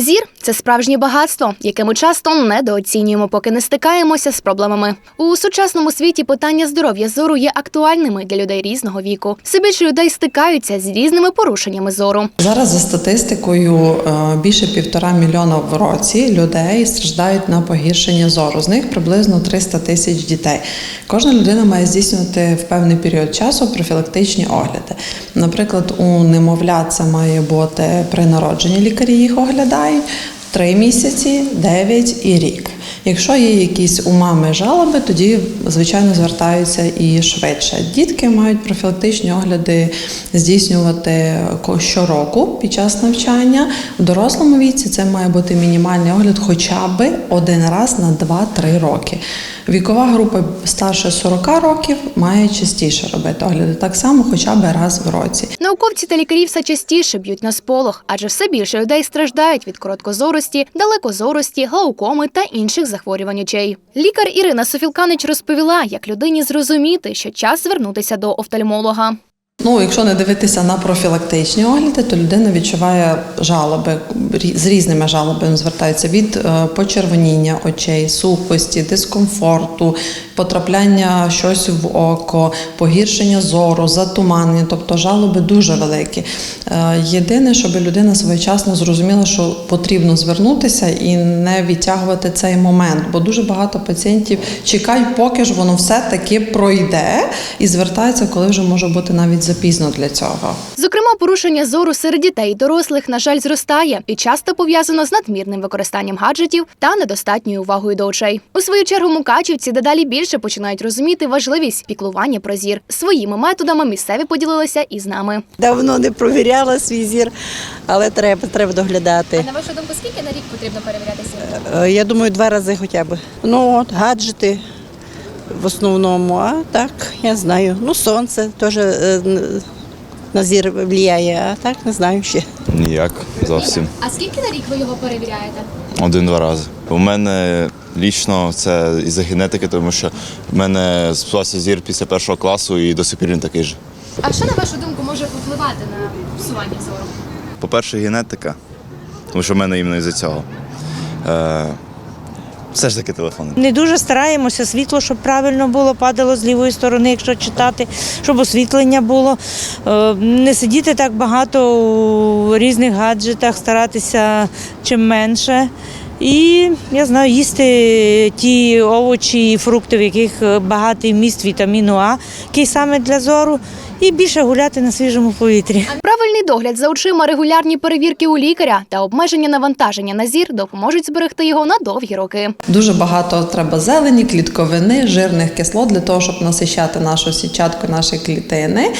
Зір це справжнє багатство, яке ми часто недооцінюємо, поки не стикаємося з проблемами. У сучасному світі питання здоров'я зору є актуальними для людей різного віку. Все більше людей стикаються з різними порушеннями зору. Зараз за статистикою е, більше півтора мільйона в році людей страждають на погіршення зору. З них приблизно 300 тисяч дітей. Кожна людина має здійснювати в певний період часу профілактичні огляди. Наприклад, у немовлят це має бути при народженні лікарі їх оглядають. Три місяці, дев'ять і рік. Якщо є якісь у мами жалоби, тоді звичайно звертаються і швидше. Дітки мають профілактичні огляди здійснювати щороку під час навчання. У дорослому віці це має бути мінімальний огляд хоча б один раз на 2-3 роки. Вікова група старше 40 років має частіше робити огляди, так само хоча б раз в році. Науковці та лікарі все частіше б'ють на сполох, адже все більше людей страждають від короткозорості, далекозорості, глаукоми та інших захворювань очей. Лікар Ірина Софілканич розповіла, як людині зрозуміти, що час звернутися до офтальмолога. Ну, якщо не дивитися на профілактичні огляди, то людина відчуває жалоби з різними жалобами звертаються від е, почервоніння очей, сухості, дискомфорту, потрапляння щось в око, погіршення зору, затуманення, тобто жалоби дуже великі. Е, Єдине, щоб людина своєчасно зрозуміла, що потрібно звернутися і не відтягувати цей момент, бо дуже багато пацієнтів чекають, поки ж воно все таки пройде, і звертаються, коли вже може бути навіть запізно для цього. Зокрема, порушення зору серед дітей і дорослих, на жаль, зростає і часто пов'язано з надмірним використанням гаджетів та недостатньою увагою до очей. У свою чергу мукачівці дедалі більше починають розуміти важливість піклування про зір. Своїми методами місцеві поділилися із нами. Давно не провіряла свій зір, але треба, треба доглядати. На вашу думку, скільки на рік потрібно перевірятися? Е, Я думаю, два рази хоча б. Ну, от, гаджети в основному, а так, я знаю. Ну, сонце теж е, на зір впливає, а так не знаю ще. Ніяк зовсім. А скільки на рік ви його перевіряєте? Один-два рази. У мене лічно це із-за генетики, тому що в мене спався зір після першого класу і до сих пір він такий же. А що на вашу думку може впливати на псування зору? По-перше, генетика, тому що в мене іменно із-за цього. Е, все ж таки телефон. Не дуже стараємося світло, щоб правильно було, падало з лівої сторони, якщо читати, щоб освітлення було. Е, Не сидіти так багато у різних гаджетах, старатися чим менше. І я знаю, їсти ті овочі і фрукти, в яких багатий міст вітаміну А, який саме для зору, і більше гуляти на свіжому повітрі. Правильний догляд за очима, регулярні перевірки у лікаря та обмеження навантаження на зір допоможуть зберегти його на довгі роки. Дуже багато треба зелені, клітковини, жирних кислот для того, щоб насищати нашу сітчатку, наші клітини.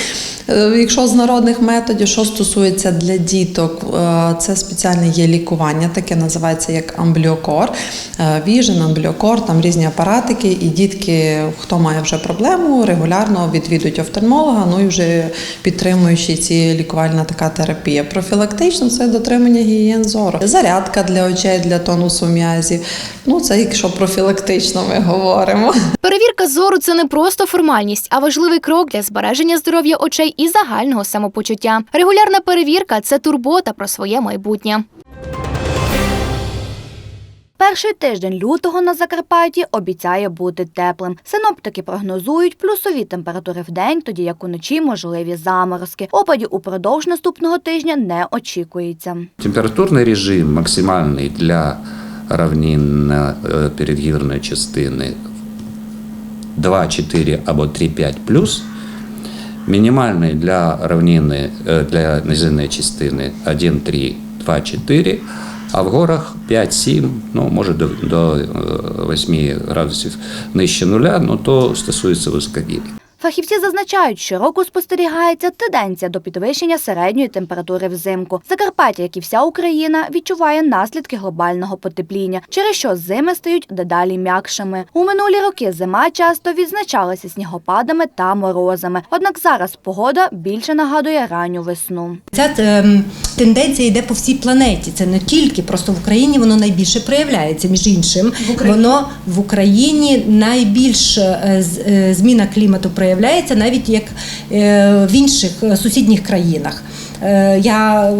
Е, Якщо з народних методів, що стосується для діток, е, це спеціальне є лікування, таке називається як амбліокор. Е, Віжен, амбліокор, там різні апаратики, і дітки, хто має вже проблему, регулярно відвідують офтальмолога, ну і вже підтримуючи ці лікувальна така терапія. Профілактично це дотримання гігієн зору, зарядка для очей, для тонусу м'язів. Ну це якщо профілактично ми говоримо. Перевірка зору це не просто формальність, а важливий крок для збереження здоров'я очей і загального самопочуття. Регулярна перевірка це турбота про своє майбутнє. Перший тиждень лютого на Закарпатті обіцяє бути теплим. Синоптики прогнозують плюсові температури в день, тоді як уночі можливі заморозки. Опадів упродовж наступного тижня не очікується. Температурний режим максимальний для равнин е, передгірної частини 2-4 або 3-5 плюс. Мінімальний для равнини е, для низинної частини 1-3, 2-4, а в горах 5-7, ну може до, до е, 8 градусів нижче нуля, ну то стосується високогір'я. Фахівці зазначають, що року спостерігається тенденція до підвищення середньої температури взимку. Закарпаття, як і вся Україна, відчуває наслідки глобального потепління, через що зими стають дедалі м'якшими. У минулі роки зима часто відзначалася снігопадами та морозами. Однак зараз погода більше нагадує ранню весну. Ця ем, тенденція йде по всій планеті. Це не тільки просто в Україні воно найбільше проявляється. Між іншим, воно в Україні найбільш е, з- е, зміна клімату проявляється навіть як е, в інших е, сусідніх країнах. Е, Я,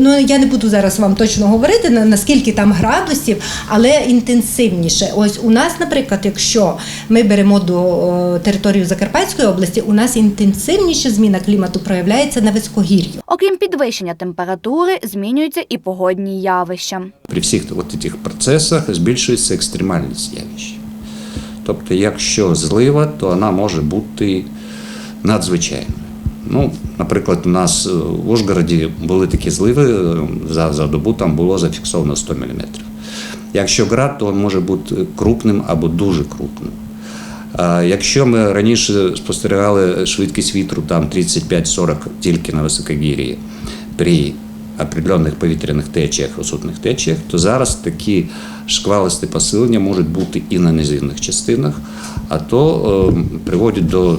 ну, я не буду зараз вам точно говорити, на- наскільки там градусів, але інтенсивніше. Ось у нас, наприклад, якщо ми беремо до територію Закарпатської області, у нас інтенсивніше зміна клімату проявляється на високогір'ю. Окрім підвищення температури, змінюються і погодні явища. При всіх от цих процесах збільшується екстремальність явищ. Тобто, якщо злива, то вона може бути надзвичайною. Ну, наприклад, у нас е, в Ужгороді були такі зливи, е, за, за добу там було зафіксовано 100 мм. Якщо град, то він може бути крупним або дуже крупним. Якщо ми раніше спостерігали швидкість вітру там 35-40 тільки на високогір'ї при определених повітряних течіях, осутних течіях, то зараз такі шквалисті посилення можуть бути і на низинних частинах, а то е, приводять до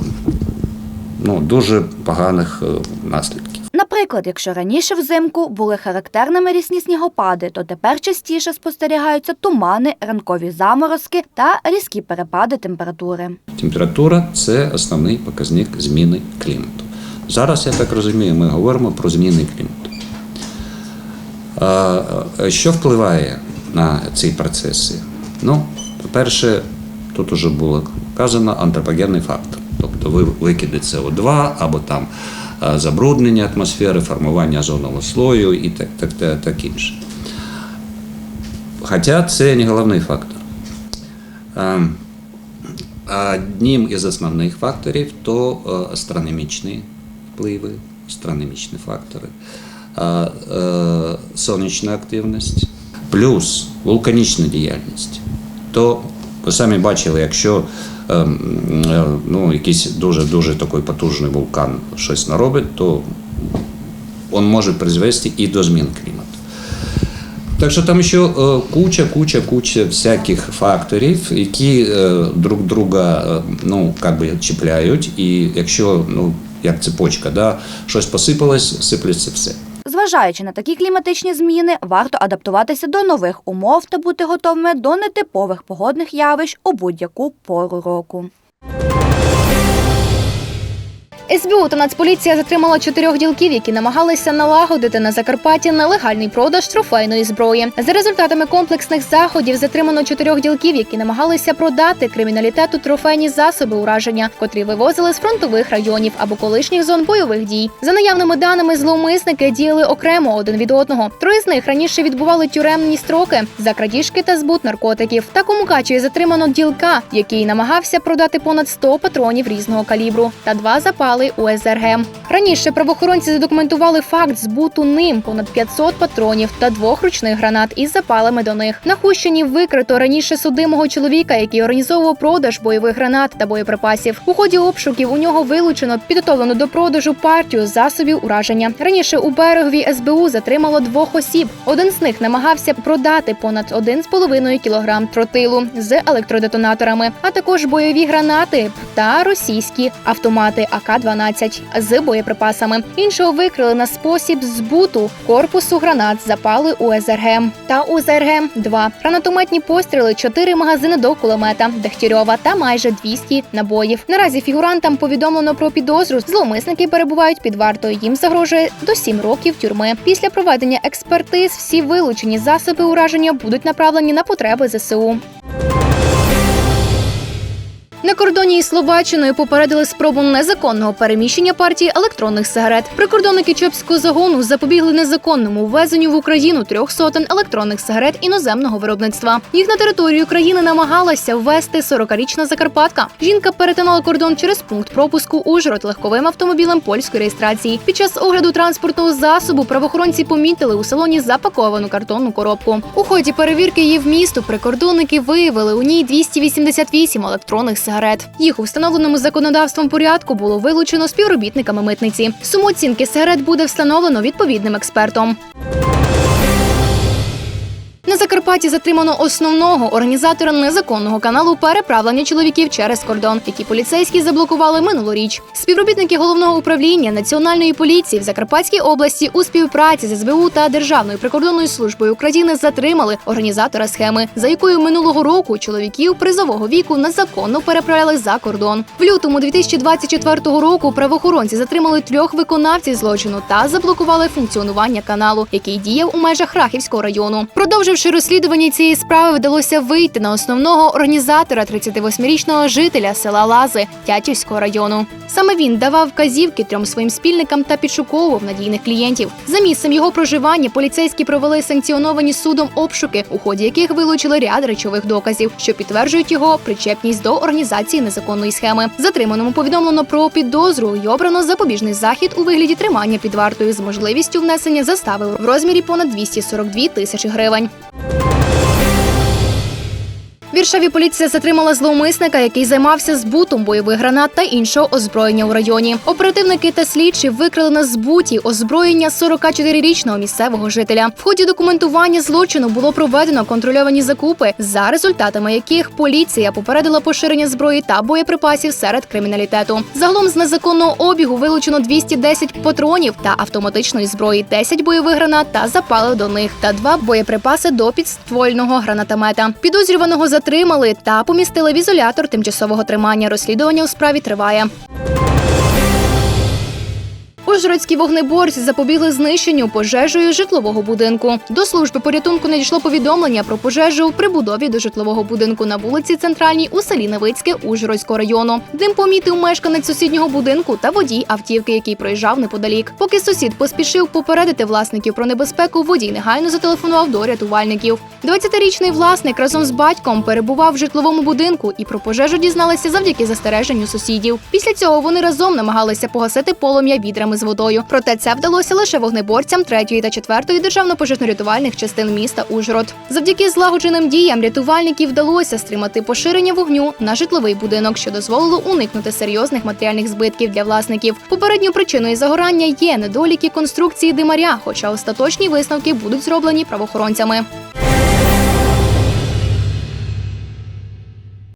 ну, дуже поганих е, наслідків. Наприклад, якщо раніше взимку були характерними рісні снігопади, то тепер частіше спостерігаються тумани, ранкові заморозки та різкі перепади температури. Температура це основний показник зміни клімату. Зараз, я так розумію, ми говоримо про зміни клімату. А, Що впливає на ці процеси? Ну, по-перше, тут вже було казано антропогенний фактор, тобто викиди СО2 або там забруднення атмосфери, формування озонового слою і так, так, так, так інше. Хоча це не головний фактор. Ем, Одним із основних факторів то е, астрономічні впливи, астрономічні фактори, е, е, сонячна активність, плюс вулканічна діяльність. То ви самі бачили, якщо е, м, е, ну, якийсь дуже дуже такий потужний вулкан щось наробить, то він може призвести і до змін клімату. Так що там ще е, куча, куча, куча всяких факторів, які е, друг друга е, ну, как би чіпляють. І якщо ну, як цепочка, да, щось посипалось, сиплеться все. Зважаючи на такі кліматичні зміни, варто адаптуватися до нових умов та бути готовими до нетипових погодних явищ у будь-яку пору року. СБУ та Нацполіція затримала чотирьох ділків, які намагалися налагодити на Закарпатті нелегальний продаж трофейної зброї. За результатами комплексних заходів затримано чотирьох ділків, які намагалися продати криміналітету трофейні засоби ураження, котрі вивозили з фронтових районів або колишніх зон бойових дій. За наявними даними, зловмисники діяли окремо один від одного. Троє з них раніше відбували тюремні строки за крадіжки та збут наркотиків. Так у Мукачеві затримано ділка, який намагався продати понад 100 патронів різного калібру та два запали УСРГ. Раніше правоохоронці задокументували факт збуту ним понад 500 патронів та двох ручних гранат із запалами до них. На Хущині викрито раніше судимого чоловіка, який організовував продаж бойових гранат та боєприпасів. У ході обшуків у нього вилучено підготовлену до продажу партію засобів ураження. Раніше у берегові СБУ затримало двох осіб. Один з них намагався продати понад 1,5 кілограм тротилу з електродетонаторами, а також бойові гранати та російські автомати АК-12 з боєприпасами. Іншого викрили на спосіб збуту корпусу гранат запали УСРГ та УЗРГ-2. Гранатометні постріли, 4 магазини до кулемета Дегтярьова та майже 200 набоїв. Наразі фігурантам повідомлено про підозру. Зловмисники перебувають під вартою. Їм загрожує до 7 років тюрми. Після проведення експертиз всі вилучені засоби ураження будуть направлені на потреби ЗСУ. На кордоні із Словаччиною попередили спробу незаконного переміщення партії електронних сигарет. Прикордонники Чопського загону запобігли незаконному ввезенню в Україну трьох сотень електронних сигарет іноземного виробництва. Їх на територію країни намагалася ввести 40-річна Закарпатка. Жінка перетинала кордон через пункт пропуску Ужгород легковим автомобілем польської реєстрації. Під час огляду транспортного засобу правоохоронці помітили у салоні запаковану картонну коробку. У ході перевірки її вмісту прикордонники виявили у ній 288 електронних сигарет. Їх у встановленому законодавством порядку було вилучено співробітниками митниці. Суму оцінки сигарет буде встановлено відповідним експертом. Закарпатті затримано основного організатора незаконного каналу переправлення чоловіків через кордон, які поліцейські заблокували минулоріч. Співробітники головного управління національної поліції в Закарпатській області у співпраці з СБУ та Державною прикордонною службою України затримали організатора схеми, за якою минулого року чоловіків призового віку незаконно переправляли за кордон. В лютому 2024 року правоохоронці затримали трьох виконавців злочину та заблокували функціонування каналу, який діяв у межах Рахівського району. Продовживши розслідування цієї справи, вдалося вийти на основного організатора 38-річного жителя села Лази Тячівського району. Саме він давав вказівки трьом своїм спільникам та підшуковував надійних клієнтів. За місцем його проживання поліцейські провели санкціоновані судом обшуки, у ході яких вилучили ряд речових доказів, що підтверджують його причепність до організації незаконної схеми. Затриманому повідомлено про підозру і обрано запобіжний захід у вигляді тримання під вартою з можливістю внесення застави в розмірі понад 242 тисячі гривень. Віршаві поліція затримала зловмисника, який займався збутом бойових гранат та іншого озброєння у районі. Оперативники та слідчі викрили на збуті озброєння 44-річного місцевого жителя. В ході документування злочину було проведено контрольовані закупи, за результатами яких поліція попередила поширення зброї та боєприпасів серед криміналітету. Загалом з незаконного обігу вилучено 210 патронів та автоматичної зброї, 10 бойових гранат та запали до них, та два боєприпаси до підствольного гранатомета. Підозрюваного затримали та помістили в ізолятор тимчасового тримання. Розслідування у справі триває. Ужгородські вогнеборці запобігли знищенню пожежею житлового будинку. До служби порятунку надійшло повідомлення про пожежу в прибудові до житлового будинку на вулиці Центральній у селі Невицьке Ужгородського району. Дим помітив мешканець сусіднього будинку та водій автівки, який проїжджав неподалік. Поки сусід поспішив попередити власників про небезпеку, водій негайно зателефонував до рятувальників. 20-річний власник разом з батьком перебував в житловому будинку і про пожежу дізналися завдяки застереженню сусідів. Після цього вони разом намагалися погасити полум'я відрами з водою. Проте це вдалося лише вогнеборцям 3 та 4 державно-пожежно-рятувальних частин міста Ужгород. Завдяки злагодженим діям рятувальників вдалося стримати поширення вогню на житловий будинок, що дозволило уникнути серйозних матеріальних збитків для власників. Попередньою причиною загорання є недоліки конструкції димаря, хоча остаточні висновки будуть зроблені правоохоронцями.